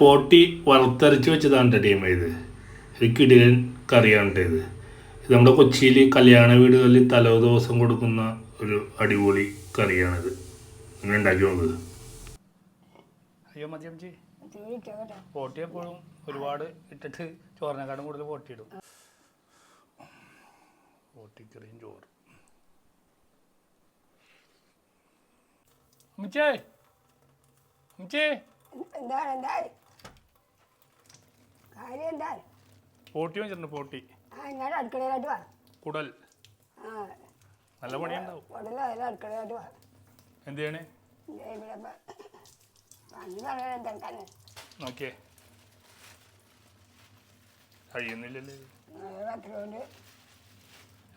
പോട്ടി വളർത്തരച്ച് വെച്ചതാണ് ടീം ഇത്. ഒരു കിടിലൻ കറിയാണ് ഇത്. ഇത് നമ്മുടെ കൊച്ചിയിൽ കല്യാണ വീടുകളിൽ തലോ ദിവസം കൊടുക്കുന്ന ഒരു അടിപൊളി കറിയാണിത്. അങ്ങനെ ഉണ്ടാക്കി നോക്കുക അയ്യോ മതി അമ്മച്ചി? പോട്ടി എപ്പോഴും ഒരുപാട് ഇട്ടിട്ട് ചോറിനെക്കാളും കൂടുതൽ പോട്ടിയിടും പോട്ടിക്കറിയും ചോറ്. അമ്മച്ചേ? അമ്മച്ചേ? എന്താണ് എന്താണ്? കാര്യം പോട്ടി വെച്ചിട്ടുണ്ട് പോട്ടി. ആ ഞാൻ വാ. കുടൽ. ആ. നല്ല പണിയുണ്ടാവും. അതിൽ വാ. എന്ത് ചെയ്യണേ? ദേ ഇവിടെ പണ്ട് പറയാൻ എന്താണ് നോക്കിയേ. കഴിയുന്നില്ലല്ലേ. ഇത്.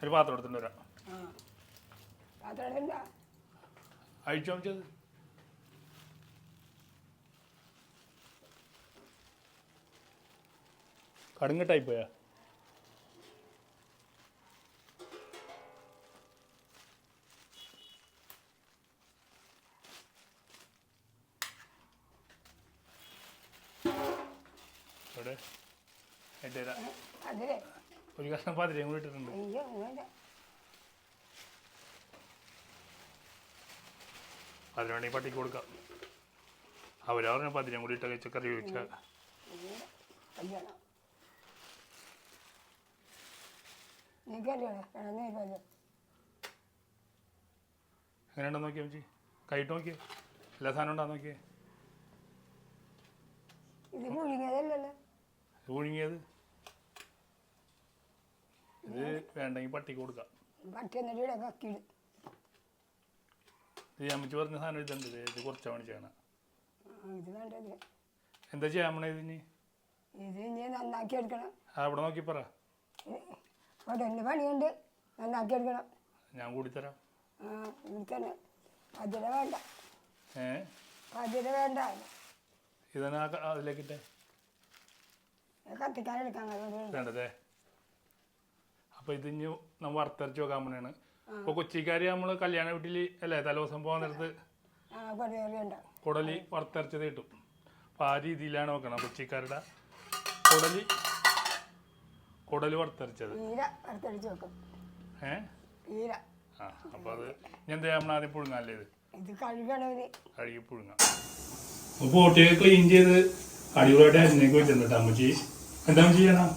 ഒരു പാത്രം എടുത്തിട്ട് വരാം. പത്രം എടുത്തിട്ടുണ്ടോ അഴിച്ചു. കടുങ്ങിട്ടായി പോയാ ഇവിടെ ഒരു കഷ്ണം പാതിരയും കൂടി ഇട്ടിട്ടുണ്ട്. അയ്യോ ഇങ്ങോട്ട് അതിന് വേണമെങ്കിൽ പട്ടിക്ക് കൊടുക്കാം. അവരവരുടെ പതിനും കൂടി ഇട്ട കറി ചോദിച്ചാൽ കല്യാണം നീ കല്യാണം വേണം നീ കല്യാണം എങ്ങനെയുണ്ടോ നോക്കിയാ മച്ചി കൈയിട്ട് നോക്കിയേ? എല്ലാ സാധനം ഉണ്ടാ നോക്കിയേ? ഇത് പുഴുങ്ങിയതല്ലല്ലോ. പുഴുങ്ങിയത്? ഇത് വേണ്ടെങ്കിൽ പട്ടിക്ക് കൊടുക്കാം. പട്ടി എന്നിട്ട് ഇവിടെ കക്കിയിടും ഇത് അമ്മച്ചി പറഞ്ഞ സാധനം ഇതുണ്ട്. ഇത് കുറച്ചാ ആ, ഇത് വേണ്ടത് എന്താ ചെയ്യാൻ പോണേ ഇതിന് ഇത് ഇനി നന്നാക്കി എടുക്കണം. അവിടെ നോക്കി പറ. ഉടനെ പണിയുണ്ട്. നന്നാക്കി എടുക്കണം. ഞാൻ കൂടി തരാം. ആ പതിര വേണ്ട. ഏ? പതിര വേണ്ട. ഇതന്നെ ആ ക- അതിലേക്കിട്ടെ? കത്തിക്കാൻ എടുക്കാൻ കഴിയുന്നത് വേണ്ടതേ അപ്പോൾ ഇത് ഇനി നമ്മൾ വറുത്തരച്ച് വെക്കാൻ പോണാണ്. അപ്പോൾ കൊച്ചിക്കാർ നമ്മൾ കല്യാണ വീട്ടിൽ അല്ലേ തലേദിവസം പോകാൻ നേരത്ത് കുടലി വറുത്തരച്ചത് കിട്ടും. അപ്പോൾ ആ രീതിയിലാണ് വെക്കണം കൊച്ചിക്കാരുടെ. കുടലി കുടൽ വറുത്തരച്ചത് ായിട്ട് വറുത്തടിച്ച് വെക്കും. ഏ? തീര ആ അപ്പോൾ അത് ഞാൻ എന്താ നമ്മൾ ആദ്യം പുഴുങ്ങാല്ലേ ഇത് ഇത് കഴുകണവര്. കഴുകി പുഴുങ്ങാം. പോട്ടിയൊക്കെ ക്ലീൻ ചെയ്ത് അടിപൊളിയായിട്ട് അരിഞ്ഞേക്ക് വെച്ചിട്ടുണ്ട് അമ്മച്ചി. എന്താ ചെയ്യണം?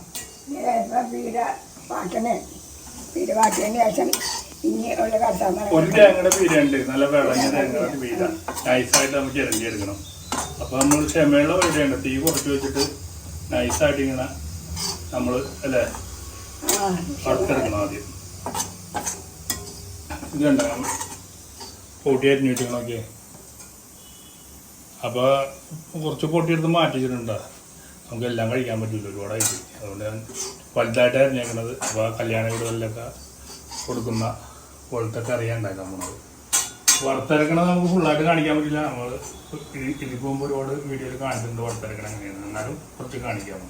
പീര വാട്ടണേ. പീര വാട്ടിയതിന് ശേഷം ഇനി ഉള്ള ഒരു തേങ്ങയുടെ നല്ല വിളഞ്ഞ തേങ്ങയുടെ പീര. നൈസായിട്ട് നമുക്ക് ഇറങ്ങിയെടുക്കണം അപ്പോൾ നമ്മൾ ക്ഷമയുള്ള പീരയുണ്ട് തീ കുറച്ച് വെച്ചിട്ട് നൈസായിട്ട് ഇങ്ങനെ നമ്മൾ അല്ലേ? വറുത്തെടുക്കണം ആദ്യം. ഇത് കണ്ട പൊട്ടിയായിട്ട് നോക്കിയേ അപ്പോൾ കുറച്ച് പൊട്ടിയെടുത്ത് എടുത്ത് മാറ്റി വെച്ചിട്ടുണ്ട് നമുക്ക് എല്ലാം കഴിക്കാൻ പറ്റില്ല ഒരുപാടായിട്ട്. അതുകൊണ്ട് ഞാൻ വലുതായിട്ട് അരിഞ്ഞേക്കണത്. അപ്പോൾ കല്യാണ വീടുകളിലൊക്കെ കൊടുക്കുന്ന പോലത്തെ കറിയാണ് ഉണ്ടാക്കാൻ പോണത്. വറുത്തിറക്കണത് നമുക്ക് ഫുള്ളായിട്ട് കാണിക്കാൻ പറ്റില്ല. നമ്മൾ ഇതിൽ പോകുമ്പോൾ ഒരുപാട് വീഡിയോയിൽ കാണിച്ചിട്ടുണ്ട് വറുത്തരക്കണം എങ്ങനെയാണ് എന്നാലും കുറച്ച് കാണിക്കാം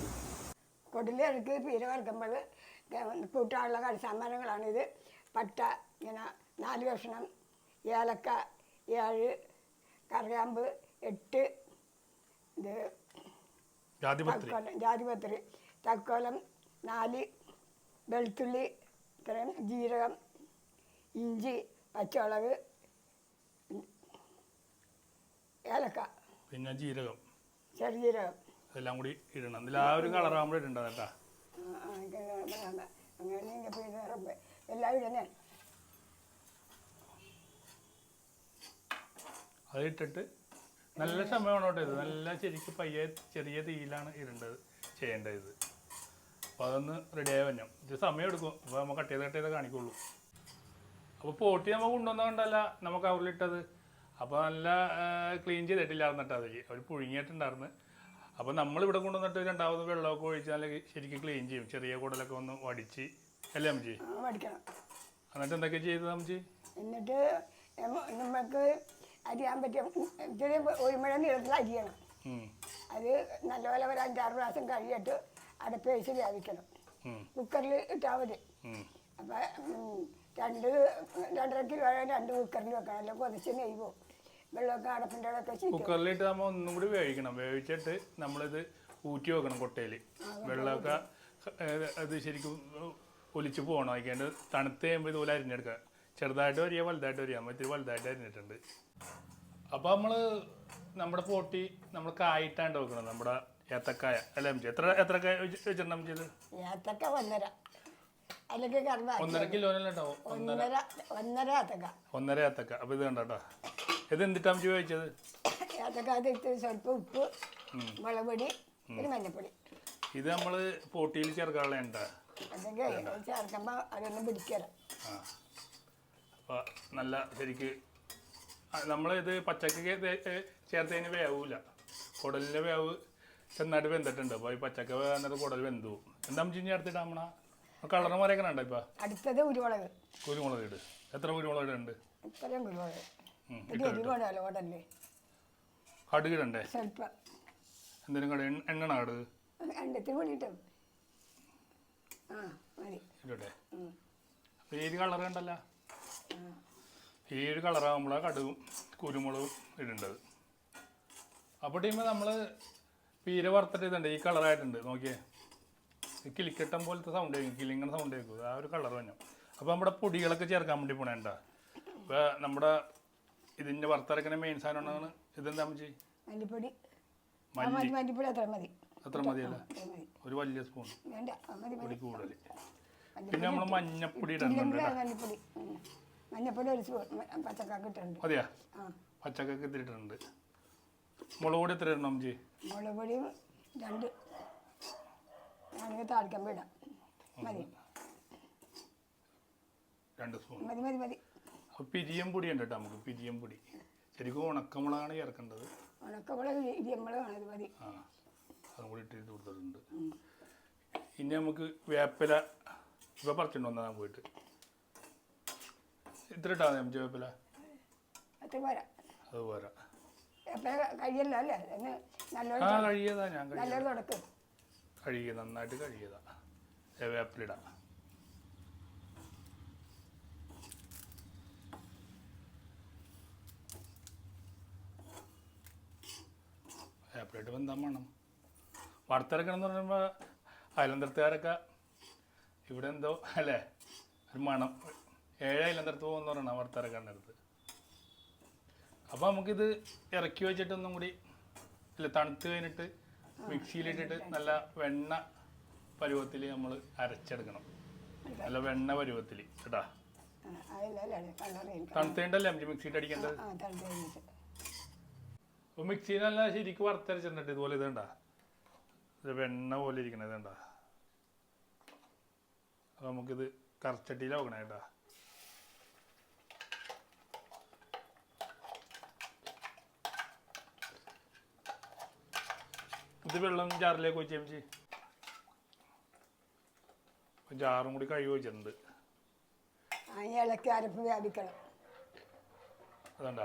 നമുക്ക് ഇറക്കി പീര വറുക്കുമ്പോൾ കൂട്ടാനുള്ള കളിസാമാനങ്ങളാണിത് പട്ട ഇങ്ങനെ നാല് കഷ്ണം ഏലക്ക ഏഴ് കറിയാമ്പ് എട്ട് ഇത് തക്കോലം ജാതിപത്രി. തക്കോലം നാല് വെളുത്തുള്ളി ഇത്രയും ജീരകം ഇഞ്ചി പച്ചമുളക് ഏലക്ക. പിന്നെ ജീരകം. ചെറുജീരകം എല്ലാം കൂടി ഇടണം. ഇതിൽ ആ ഒരു കളറാകുമ്പോൾ ഇടേണ്ടത് കേട്ടാ. അങ്ങനെ എല്ലാം ഇടുന്നേ അത് ഇട്ടിട്ട് നല്ല സമയമാണ് കേട്ടോ ഇത്. നല്ല ശരിക്ക് പയ്യെ ചെറിയ തീയിലാണ് ഇടേണ്ടത് ചെയ്യേണ്ടത്. ഇത് അപ്പോൾ അതൊന്ന് റെഡി ആയി വന്നു ഇത് സമയം എടുക്കും. അപ്പോൾ നമ്മൾ കട്ട് ചെയ്ത് കട്ട് ചെയ്ത് കാണിക്കുള്ളൂ. അപ്പോൾ പോട്ടി നമ്മൾ കൊണ്ടുവന്ന കണ്ടല്ല നമുക്ക് അവരിലിട്ടത് അപ്പോൾ നല്ല ക്ലീൻ ചെയ്തിട്ടില്ലായിരുന്നു കേട്ടോ അതിൽ അവർ പുഴുങ്ങിയിട്ടുണ്ടായിരുന്നു. അപ്പോൾ നമ്മളിവിടെ കൊണ്ടുവന്നിട്ട് രണ്ടാമത് വെള്ളമൊക്കെ ഒഴിച്ചാൽ ശരിക്കും ക്ലീൻ ചെയ്യും. ചെറിയ കൂടലൊക്കെ ഒന്ന് വടിച്ച്. അല്ലേ അമ്മച്ചി? വടിക്കണം. എന്നിട്ട് എന്തൊക്കെ ചെയ്തത് അമ്മച്ചി? എന്നിട്ട് നമുക്ക് അരിയാൻ പറ്റിയ ഒരു മഴ നീളത്തിൽ അരിയണം. അത് നല്ലപോലെ ഒരു അഞ്ചാറ് പ്രാവശ്യം കഴിയിട്ട് അടപ്പ് വെച്ച് വേവിക്കണം. കുക്കറിൽ ഇട്ടാൽ മതി. അപ്പം രണ്ട് രണ്ടര കിലോ രണ്ട് കുക്കറിൽ വെക്കണം. അല്ലെങ്കിൽ കൊതിച്ച് നെയ്യ് പോകും വെള്ളമൊക്കെ അടപ്പിന്റെ കുക്കറിലിട്ട് നമ്മൾ ഒന്നും കൂടി വേവിക്കണം. വേവിച്ചിട്ട് നമ്മളിത് ഊറ്റി വെക്കണം കൊട്ടയിൽ. വെള്ളമൊക്കെ അത് ശരിക്കും ഒലിച്ച് പോകണം. അതിന്റെ തണുത്ത് കഴിയുമ്പോൾ ഇതുപോലെ അരിഞ്ഞെടുക്കുക. ചെറുതായിട്ട് വരിക വലുതായിട്ട് വരിക. നമ്മൾ ഇത്തിരി വലുതായിട്ട് അരിഞ്ഞിട്ടുണ്ട്. അപ്പോൾ നമ്മൾ നമ്മുടെ പോട്ടി നമ്മൾ കായിട്ടാണ്ട് വെക്കണം. നമ്മുടെ ഏത്തക്കായ. അല്ലേ എത്ര എത്ര കായ വെച്ചിട്ടുണ്ട് ഇത്? ഏത്തക്ക ഒന്നര. അതിലേക്ക് ഒന്നര കിലോനല്ലേ ഒന്നര. ഒന്നര ഏത്തക്ക. ഒന്നര ഏത്തക്ക. അപ്പോൾ ഇത് കണ്ടോ ഇത് എന്തിട്ടാ അമ്മച്ചി ചോദിച്ചത് അതൊക്കെ അതിട്ട് സ്വല്പം ഉപ്പ് മുളക് പൊടി ഒരു മഞ്ഞപ്പൊടി. ഇത് നമ്മൾ പോട്ടിയിൽ ചേർക്കാനുള്ള എന്താ അതൊക്കെ ചേർക്കുമ്പോൾ അതൊന്ന് പിടിക്കണം ആ. അപ്പോൾ നല്ല ശരിക്ക് നമ്മൾ ഇത് പച്ചക്ക് ചേർത്തതിന് വേവൂല. കുടലിന്റെ വേവ് ചെന്നായിട്ട് വെന്തിട്ടുണ്ട്. അപ്പോൾ ഈ പച്ചക്ക വേന്നിട്ട് കുടൽ വെന്തു. എന്താ അമ്മച്ചി ചേർത്തിട്ട് അമ്മണ കളറ് മറിയൊക്കെ ഉണ്ടോ ഇപ്പം? അടുത്തത് കുരുമുളക്. കുരുമുളക് ഇട്. എത്ര കുരുമുളക് ഇടുന്നുണ്ട് ഇത്രയും കുരുമുളക്. ഇത് എരിവാണല്ലോ ഓടല്ലേ കടുക് ഇടണ്ടേ? സ്വല്പം. എന്തിനും കട എണ്ണണ കടുക്? എണ്ണത്തിന് വേണ്ടിയിട്ട് ആ മതി. ഇടട്ടെ. കളർ ഒരു കളറാകുമ്പോഴാണ് കടുകും കുരുമുളകും ഇടേണ്ടത്. അപ്പോൾ ടീമ് നമ്മൾ പീര വറുത്തിട്ടുണ്ട് ഈ കളറായിട്ടുണ്ട് നോക്കിയേ. കിളിക്കട്ടം പോലത്തെ സൗണ്ട് കേൾക്കും കിളിങ്ങണ സൗണ്ട് കേൾക്കും ആ ഒരു കളർ തന്നെ. അപ്പോൾ നമ്മുടെ പൊടികളൊക്കെ ചേർക്കാൻ വേണ്ടി പോണേണ്ട നമ്മുടെ ഇതിന്റെ വറുത്തരക്കുന്ന മെയിൻ സാധനമാണ് ഇതെന്താ അമ്മച്ചി? മല്ലിപ്പൊടി. ആ മല്ലി. മതി മല്ലിപ്പൊടി അത്ര മതി. അത്ര മതിയല്ല? ഒരു വലിയ സ്പൂൺ വേണ്ട ആ മതി മതി. പൊടി കൂടുതൽ. പിന്നെ നമ്മൾ മഞ്ഞപ്പൊടി ഇടുന്നുണ്ട് ഇല്ലെങ്കിൽ കേട്ടോ. മല്ലിപ്പൊടി? ഉം. മഞ്ഞപ്പൊടി ഒരു സ്പൂൺ പച്ചക്കാക്ക് ഇട്ടുണ്ട് മതിയാ ആ. പച്ചക്കൊക്കെ ഇട്ടിട്ടുണ്ട്. മുളക് പൊടി എത്ര ഇടണം ജി മുളക് പൊടിയും രണ്ട്. ഞാനിങ്ങനെ താളിക്കുമ്പോൾ ഇടാം. മതി. രണ്ട് സ്പൂൺ മതി മതി മതി. പിരിയം പൊടി ഉണ്ട് കേട്ടോ നമുക്ക് പിരിയം പൊടി. ശരിക്കും ഉണക്കമുളകാണ് ചേർക്കേണ്ടത് ഉണക്കമുളക് ഇടിയമ്പളമാണ് ഇത് മതി. ആ അതും കൂടി ഇട്ട് കൊടുത്തിട്ടുണ്ട്. ഇനി നമുക്ക് വേപ്പില ഇപ്പം പറിച്ചിട്ട് വന്നാ പോയിട്ട്. ഇത്ര ഇട്ടാ നമുക്ക് വേപ്പില. പോരാ. അത് പോരാ. കഴിയല്ലോ അല്ലേ? നല്ലോണം ആ കഴിയതാ ഞാൻ കഴിയ നല്ലോണം തുടക്കും. കഴുകിയ നന്നായിട്ട് കഴിയതാ വേപ്പിലിടാം വേപ്പിലിട്ട് ബന്ധം വേണം വറുത്തിറക്കണം എന്ന് പറയുമ്പോൾ അയലന്തരത്തുകാരൊക്കെ ഇവിടെ എന്തോ അല്ലേ? ഒരു മണം. ഏഴ് അയലന്തരത്ത് പോകുന്ന പറയണം വറുത്തിറക്കാൻ നേരത്ത് അപ്പോൾ നമുക്കിത് ഇറക്കി വെച്ചിട്ടൊന്നും കൂടി ഇല്ല തണുത്ത് കഴിഞ്ഞിട്ട് മിക്സിയിലിട്ടിട്ട് നല്ല വെണ്ണ പരുവത്തിൽ നമ്മൾ അരച്ചെടുക്കണം. നല്ല വെണ്ണ പരുവത്തിൽ കേട്ടാ? തണുത്തേണ്ടല്ലേ? നമുക്ക് മിക്സിയിട്ട് അടിക്കേണ്ടത് അപ്പോൾ മിക്സിയിൽ നല്ല ശരിക്കും വറുത്തരച്ചിട്ടുണ്ട്. ഇതുപോലെ ഇതുണ്ടാ? ഇത് വെണ്ണ പോലെ ഇരിക്കണത് ഇതുണ്ടാ അപ്പോൾ നമുക്കിത് കറച്ചട്ടിയിൽ നോക്കണേ കേട്ടാ. ഇത് വെള്ളം ജാറിലേക്ക് വെച്ച് ചേച്ചി ജാറും കൂടി കഴുകി വെച്ചിട്ടുണ്ട് ഇളക്കി അരപ്പ് വ്യാപിക്കണം. അതണ്ട?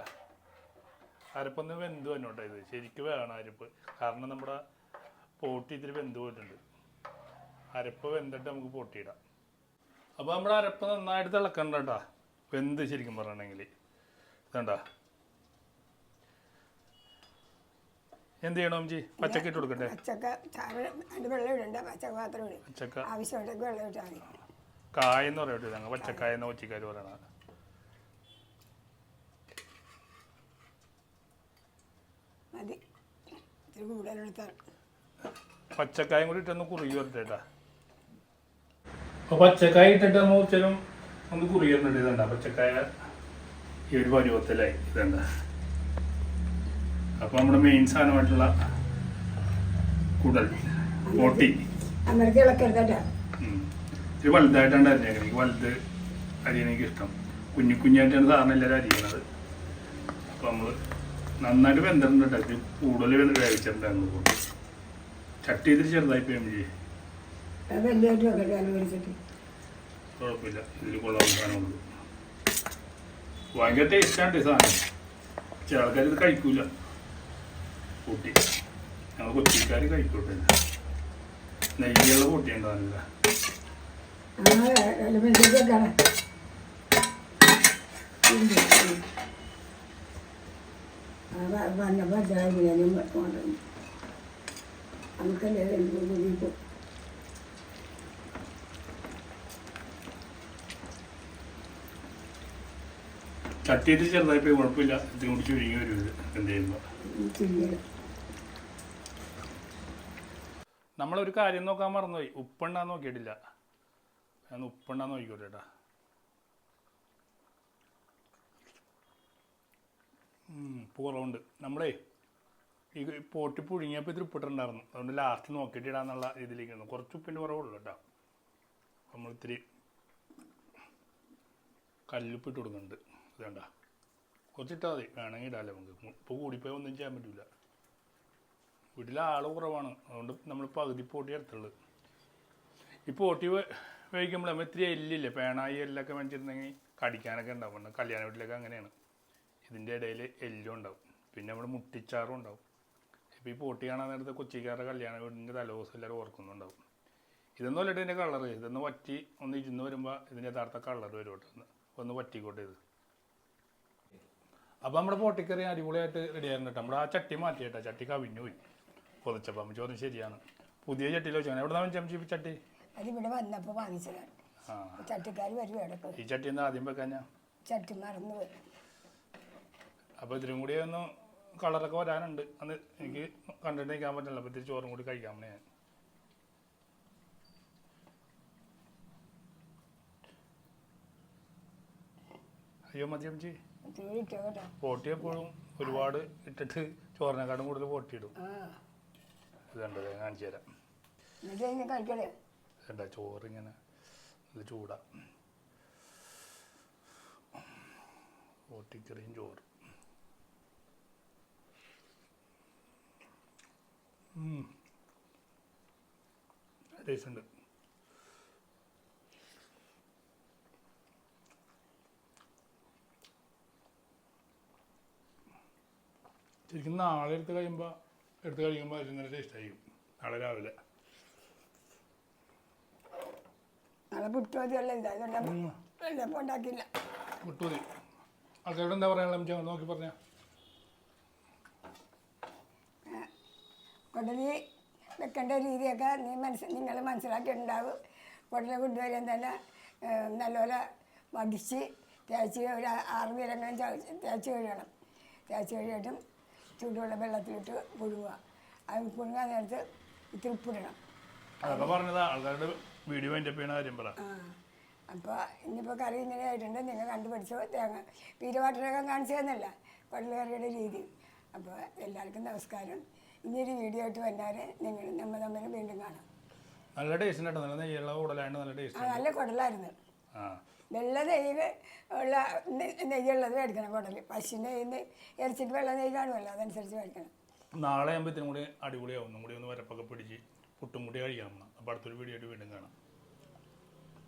അരപ്പൊന്ന് വെന്ത് വന്നോട്ടെ ഇത്. ശരിക്കും വേണം അരപ്പ്. കാരണം നമ്മുടെ പോട്ടി ഇത്തിരി വെന്ത് പോയിട്ടുണ്ട്. അരപ്പ് വെന്തിട്ട് നമുക്ക് പൊട്ടിയിടാം. അപ്പോൾ നമ്മുടെ അരപ്പ് നന്നായിട്ട് തിളക്കണ്ട കേട്ടാ. വെന്ത് ശരിക്കും പറയണമെങ്കിൽ. ഇതണ്ട. എന്ത് ചെയ്യണം ജി പച്ചക്ക ഇട്ട് കൊടുക്കട്ടെ? പച്ചക്ക വെള്ളം ഇടണ്ട. പച്ചക്ക മാത്രം ഇടും. പച്ചക്ക. ആവശ്യമുണ്ടെങ്കിൽ വെള്ളം ഇട്ടാൽ മതി. കായ എന്ന് പറയട്ടെ ഞങ്ങൾ പച്ചക്കായ എന്ന് കൊച്ചിക്കാർ പറയണത്. മതി. ഇത്തിരി കൂടുതലെടുത്താൽ പച്ചക്കായും കൂടി ഇട്ടൊന്ന് കുറുകി വരട്ടേട്ടാ അപ്പൊ പച്ചക്കായ ഇട്ടിട്ട് നമ്മൾ കുറച്ചേരം ഒന്ന് കുറുകി ഇതണ്ട പച്ചക്കായ ഈ ഒരു പരുവത്തിലായി. ഇതണ്ട അപ്പൊ നമ്മുടെ മെയിൻ സാധനമായിട്ടുള്ള കുടൽ. പൊട്ടി. ഇത് വലുതായിട്ടാണ് അരിഞ്ഞേക്കുന്നത് എനിക്ക് വലുത് അരിയണ എനിക്ക് ഇഷ്ടം. കുഞ്ഞു കുഞ്ഞായിട്ടാണ് സാധാരണ എല്ലാവരും അരിയുന്നത് അപ്പൊ നമ്മൾ നന്നായിട്ട് വെന്തിട്ടുണ്ട് കേട്ടോ ഇത് കൂടുതൽ വെന്ത് വേവിച്ചിട്ടുണ്ടായിരുന്നു പോട്ടി ചട്ടി ഇതിൽ ചെറുതായി വെക്കട്ടെ അതിന് പിടിച്ചിട്ട് കുഴപ്പമില്ല. ഇതിൽ കൊള്ളാൻ സാധനമുള്ളൂ ഭയങ്കര ടേസ്റ്റാണ് ഈ സാധനം. ചില ആൾക്കാർ ഇത് കഴിക്കൂല. കൂട്ടി. ഞങ്ങൾ കൊച്ചിക്കാർ കഴിക്കൂട്ടെ. നെയ്യുള്ള കൂട്ടി ഉണ്ടാവില്ല ആ എലിമെന്റൊക്കെ വെക്കണം വന്നപ്പോൾ ഇതായാലും കൊണ്ടുവന്നു കുഴപ്പമില്ല. ഇത് കുടിച്ച് ഒരുങ്ങി വരും എന്ത് ചെയ്യുമ്പോൾ നമ്മളൊരു കാര്യം നോക്കാൻ മറന്നുപോയി. ഉപ്പുണ്ടാന്ന് നോക്കിയിട്ടില്ല. ഞാൻ ഉപ്പുണ്ടാന്ന് നോക്കിക്കോട്ടെ കുറവുണ്ട് നമ്മളേ ഈ പോട്ടി പുഴുങ്ങിയപ്പോൾ ഇതിൽ ഉപ്പിട്ടുണ്ടായിരുന്നു അതുകൊണ്ട് ലാസ്റ്റ് നോക്കിയിട്ട് ഇടാന്നുള്ള ഇരുന്നു കുറച്ച് ഉപ്പിന്റെ കുറവുള്ളൂ കേട്ടോ. നമ്മൾ ഇത്തിരി കല്ലുപ്പിട്ട് കൊടുക്കുന്നുണ്ട്. അതേണ്ട കുറച്ചിട്ടാൽ മതി. വേണമെങ്കിൽ ഇടാമല്ലോ നമുക്ക്. ഉപ്പ് കൂടിപ്പോയി ഒന്നും ചെയ്യാൻ പറ്റില്ല വീട്ടിൽ ആൾ കുറവാണ്. അതുകൊണ്ട് നമ്മൾ പകുതി പോട്ടി എടുത്തുള്ളു. ഈ പോട്ടി വേവിക്കുമ്പോൾ നമ്മൾ ഇത്തിരി എല്ലില്ലേ? പേണായി എല്ലൊക്കെ മേടിച്ചിരുന്നെങ്കിൽ കടിക്കാനൊക്കെ ഉണ്ടാവും. കല്യാണ വീട്ടിലൊക്കെ അങ്ങനെയാണ്. ഇതിന്റെ ഇടയിൽ എല്ലും ഉണ്ടാവും. പിന്നെ നമ്മൾ മുട്ടിച്ചാറും ഉണ്ടാവും. ഇപ്പോൾ ഈ പോട്ടി കാണാൻ നേരത്തെ കൊച്ചിക്കാരുടെ കല്യാണ വീടിന്റെ തലേദിവസം എല്ലാവരും ഓർക്കുന്നുണ്ടാവും. ഇതൊന്നും അല്ലെങ്കിൽ ഇതിന്റെ കളർ ഇതൊന്ന് വറ്റി ഒന്ന് ഇരുന്ന് വരുമ്പോൾ ഇതിന്റെ യഥാർത്ഥ കളർ വരും കേട്ടോ ഒന്ന് ഒന്ന് വറ്റിക്കോട്ടെ ഇത്. അപ്പോൾ നമ്മുടെ പോട്ടിക്കറി അടിപൊളിയായിട്ട് റെഡി ആയിരുന്നു കേട്ടോ. നമ്മുടെ ആ ചട്ടി മാറ്റി കേട്ടോ. ചട്ടി കവിഞ്ഞു പോയി. പൊതിച്ചപ്പം. അമ്മ ചോദ്യം ശരിയാണ്. പുതിയ ചട്ടിയിൽ വെച്ചാൽ എവിടെ നിന്നാണ് ചമ്മച്ചി ചട്ടി? അതിവിടെ വന്നപ്പോൾ വാങ്ങിച്ചതാണ്. ആ. ചട്ടിക്കാർ വരും ഈ ചട്ടി ഒന്ന് ആദ്യം വെക്കാൻ ഞാൻ ചട്ടി മറന്നു പോയി അപ്പോൾ ഇതിലും കൂടി ഒന്ന് കളറൊക്കെ വരാനുണ്ട്. അന്ന് എനിക്ക് കണ്ടിട്ട് നിൽക്കാൻ പറ്റില്ല. അപ്പോൾ ഇത്തിരി ചോറും കൂടി കഴിക്കാം ഞാൻ. അയ്യോ മതി അമ്മച്ചി? പോട്ടി എപ്പോഴും ഒരുപാട് ഇട്ടിട്ട് ചോറിനെക്കാട്ടും കൂടുതൽ പൊട്ടിയിടും. ഇടും ഇത് കണ്ടത് ഞാൻ കാണിച്ചു തരാം. എന്താ ചോറിങ്ങനെ ഇത് ചൂടാ. പൊട്ടിക്കറിയും ചോറ്. ടേസ്റ്റ് ഉണ്ട്. ശരിക്കും നാളെ എടുത്ത് കഴിയുമ്പോൾ എടുത്ത് കഴിക്കുമ്പോൾ അതിന് നല്ല ടേസ്റ്റ് ആയിരിക്കും. നാളെ രാവിലെ. നാളെ ഇതാ വിട്ടുമതി ആൾക്കാരോട് എന്താ പറയാനുള്ള നോക്കി പറഞ്ഞ. കുടലി വെക്കേണ്ട രീതിയൊക്കെ നീ മനസ്സ് നിങ്ങൾ മനസ്സിലാക്കിയിട്ടുണ്ടാവും. കുടല കൊണ്ടുവരാൻ തന്നെ നല്ലപോലെ വടിച്ച് തേച്ച് ഒരു ആറ് നിരങ്ങളും തേച്ച് കഴിയണം തേച്ച് കഴിയിട്ടും ചൂടുവെള്ള വെള്ളത്തിലിട്ട് പുഴുങ്ങുക. അത് പുഴുങ്ങാൻ നേരത്ത് ഇത്തിരി ഉപ്പിടണം. അതൊക്കെ പറഞ്ഞതാ ആൾക്കാരുടെ വീഡിയോ എന്റെ കാര്യം പറ. അപ്പോൾ ഇനിയിപ്പോൾ കറി ഇങ്ങനെ ആയിട്ടുണ്ട് നിങ്ങൾ കണ്ടുപിടിച്ചോ തേങ്ങ പീരുവാട്ടിനൊക്കെ കാണിച്ചു തന്നല്ല കുടൽ കറിയുടെ രീതി. അപ്പോൾ എല്ലാവർക്കും നമസ്കാരം. ഇനിയൊരു വീഡിയോ ആയിട്ട് വന്നാൽ നിങ്ങൾ നമ്മൾ തമ്മിൽ വീണ്ടും കാണാം. നല്ല ടേസ്റ്റ് ഉണ്ട്? നല്ല നെയ്യുള്ള നല്ല ആ നല്ല കുടലായിരുന്നു. വെള്ള നെയ്യ് ഉള്ള നെയ്യുള്ളത് മേടിക്കണം കുടൽ പശുവിന്റെ നെയ്യിൽ നിന്ന് ഇറച്ചിട്ട് വെള്ള നെയ്യ് കാണുമല്ലോ അതനുസരിച്ച് മേടിക്കണം. നാളെ ആകുമ്പോൾ ഇത്തിനും കൂടി അടിപൊളിയാവും. ഒന്നും കൂടി ഒന്ന് വരപ്പൊക്കെ പിടിച്ച് പുട്ടും കൂടി കഴിക്കാം അപ്പോൾ അടുത്തൊരു വീഡിയോ ആയിട്ട് വീണ്ടും കാണാം.